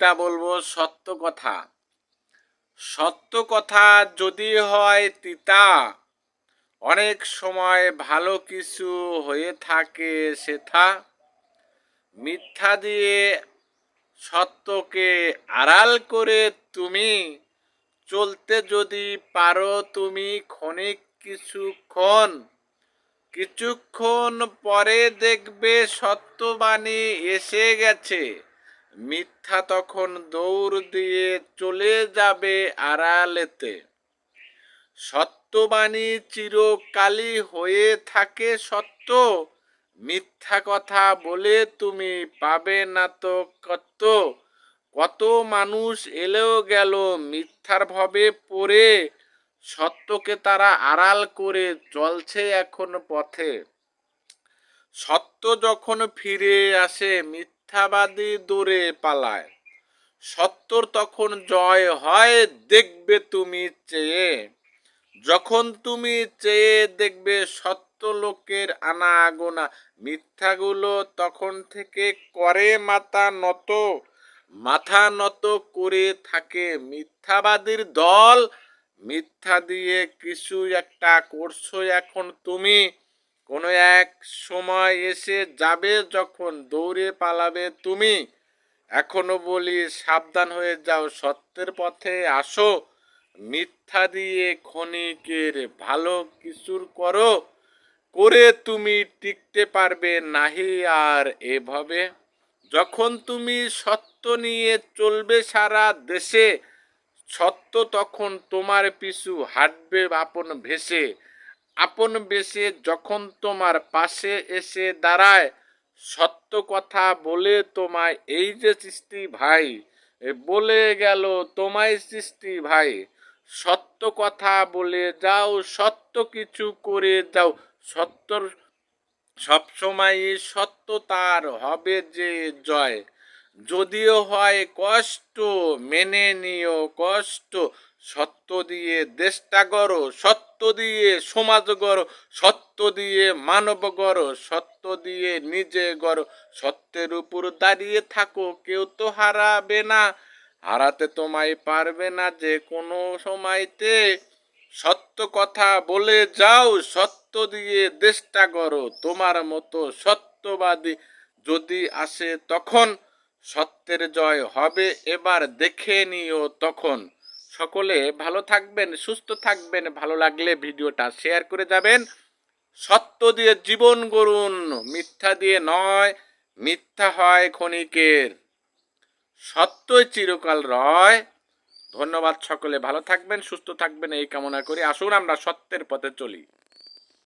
তিতা বলব, সত্য কথা। সত্য কথা যদি হয় তিতা, অনেক সময় ভালো কিছু হয়ে থাকে সেথা। মিথ্যা দিয়ে সত্যকে আড়াল করে তুমি চলতে যদি পারো, তুমি ক্ষণিক কিছুক্ষণ কিছুক্ষণ পরে দেখবে সত্যবাণী এসে গেছে। মিথ্যা তখন দৌড় দিয়ে চলে যাবে আড়ালেতে। সত্যবাণী চিরকালই হয়ে থাকে সত্য। মিথ্যা কথা বলে তুমি পাবে না তো কত। কত মানুষ এলেও গেল মিথ্যার ভাবে পড়ে। সত্যকে তারা আড়াল করে চলছে এখন পথে। সত্য যখন ফিরে আসে মিথ্যাবাদী দূরে পালায়। সত্যর তখন জয় হয়, দেখবে তুমি চেয়ে। যখন তুমি চেয়ে, দেখবে সত্য লোকের আনা গোনা মিথ্যাগুলো তখন থেকে করে মাথা নত। মাথা নত করে থাকে মিথ্যাবাদীর দল। মিথ্যা দিয়ে কিছু একটা করছ এখন তুমি। কোনো এক সময় এসে যাবে যখন দৌড়ে পালাবে তুমি। এখনও বলি সাবধান হয়ে যাও, সত্যের পথে আসো। মিথ্যা দিয়ে ক্ষণিকের ভালো কিছুর করো। করে তুমি টিকতে পারবে নাহি আর এভাবে। যখন তুমি সত্য নিয়ে চলবে সারা দেশে, সত্য তখন তোমার পিছু হাঁটবে আপন ভেসে। আপন বেশে যখন তোমার পাশে এসে দাঁড়ায়, সত্য কথা বলে তোমায়, এই যে সৃষ্টি ভাই বলে গেল তোমায় সৃষ্টি ভাই, সত্য কথা বলে যাও, সত্য কিছু করে যাও, সত্যর সবসময় সত্য তার হবে যে জয়। যদিও হয় কষ্ট, মেনে নিও কষ্ট সত্য দিয়ে দেশটা গড়ো, সত্য দিয়ে সমাজ গড়ো, সত্য দিয়ে মানব গড়ো, সত্য দিয়ে নিজে গড়ো। সত্যের উপর দাঁড়িয়ে থাকো, কেউ তো হারাবে না। হারাতে তোমায় পারবে না যে কোনো সময়তে। সত্য কথা বলে যাও, সত্য দিয়ে দেশটা গড়ো। তোমার মতো সত্যবাদী যদি আসে তখন, সত্যের জয় হবে এবার দেখে নিও তখন। সকলে ভালো থাকবেন, সুস্থ থাকবেন, ভালো লাগলে ভিডিওটা শেয়ার করে যাবেন। সত্য দিয়ে জীবন গড়ুন, মিথ্যা দিয়ে নয়, মিথ্যা হয় ক্ষণিকের। সত্যই চিরকাল রয়। ধন্যবাদ সকলে, ভালো থাকবেন, সুস্থ থাকবেন, এই কামনা করি আসুন আমরা সত্যের পথে চলি।